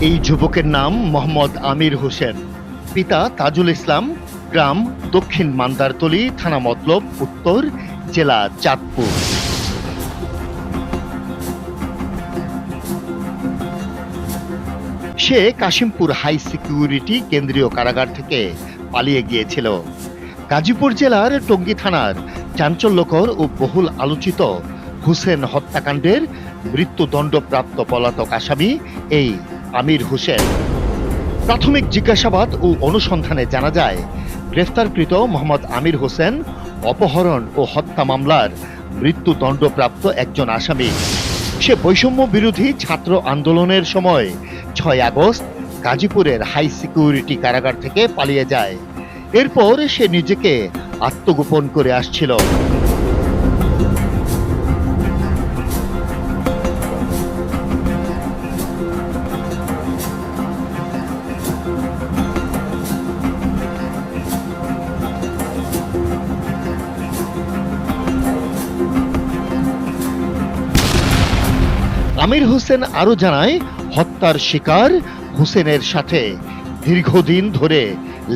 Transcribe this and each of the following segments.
এই যুবকের নাম মোহাম্মদ আমির হোসেন। পিতা তাজুল ইসলাম, গ্রাম দক্ষিণ মান্দারতলি, থানা মতলব উত্তর, জেলা চাঁদপুর। সে কাশিমপুর হাই সিকিউরিটি কেন্দ্রীয় কারাগার থেকে পালিয়ে গিয়েছিল। গাজীপুর জেলার টঙ্গী থানার চাঞ্চল্যকর ও বহুল আলোচিত হুসেন হত্যাকাণ্ডের মৃত্যুদণ্ডপ্রাপ্ত পলাতক আসামি এই আমির হোসেন। প্রাথমিক জিজ্ঞাসাবাদ ও অনুসন্ধানে জানা যায়, গ্রেফতারকৃত মোহাম্মদ আমির হোসেন অপহরণ ও হত্যা মামলার মৃত্যুদণ্ডপ্রাপ্ত একজন আসামি। সে বৈষম্য বিরোধী ছাত্র আন্দোলনের সময় ছয় আগস্ট গাজীপুরের হাই সিকিউরিটি কারাগার থেকে পালিয়ে যায়। এরপর সে নিজেকে আত্মগোপন করে আসছিল। আমির হোসেন আরও জানায়, হত্যার শিকার হোসেনের সাথে। দীর্ঘদিন ধরে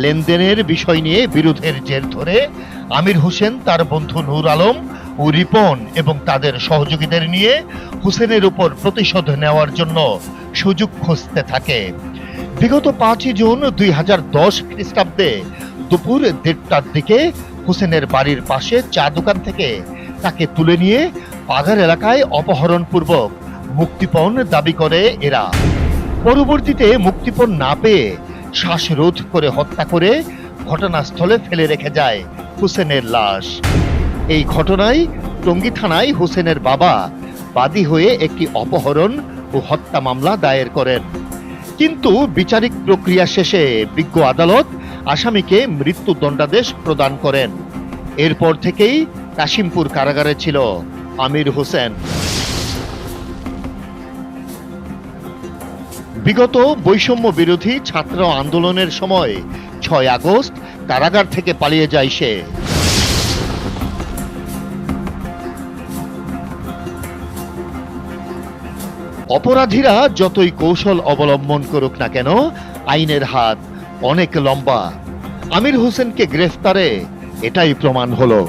লেনদেনের বিষয় নিয়ে বিরোধের জের ধরে আমির হোসেন, তার বন্ধু নূর আলম ও রিপন এবং তাদের সহযোগীদের নিয়ে হোসেনের উপর প্রতিশোধ নেওয়ার জন্য সুযোগ খুঁজতে থাকে। বিগত পাঁচই জুন দুই হাজার দশ খ্রিস্টাব্দে দুপুর দেড়টার দিকে হোসেনের বাড়ির পাশে চা দোকান থেকে তাকে তুলে নিয়ে পাগার এলাকায় অপহরণপূর্বক মুক্তিপণ দাবি করে এরা। পরবর্তীতে মুক্তিপণ না পেয়ে শ্বাসরোধ করে হত্যা করে ঘটনাস্থলে ফেলে রেখে যায় হোসেনের লাশ। এই ঘটনায় টঙ্গী থানায় হোসেনের বাবা বাদী হয়ে একটি অপহরণ ও হত্যা মামলা দায়ের করেন। কিন্তু বিচারিক প্রক্রিয়া শেষে বিজ্ঞ আদালত আসামিকে মৃত্যুদণ্ডাদেশ প্রদান করেন। এরপর থেকেই কাশিমপুর কারাগারে ছিল আমির হোসেন। বিগত বৈষম্য বিরোধী ছাত্র আন্দোলনের সময় ছয় আগস্ট কারাগার থেকে পালিয়ে যায় সে। অপরাধীরা যতই কৌশল অবলম্বন করুক না কেন, আইনের হাত অনেক লম্বা। আমির হোসেনকে গ্রেফতারে, এটাই প্রমাণ হলো।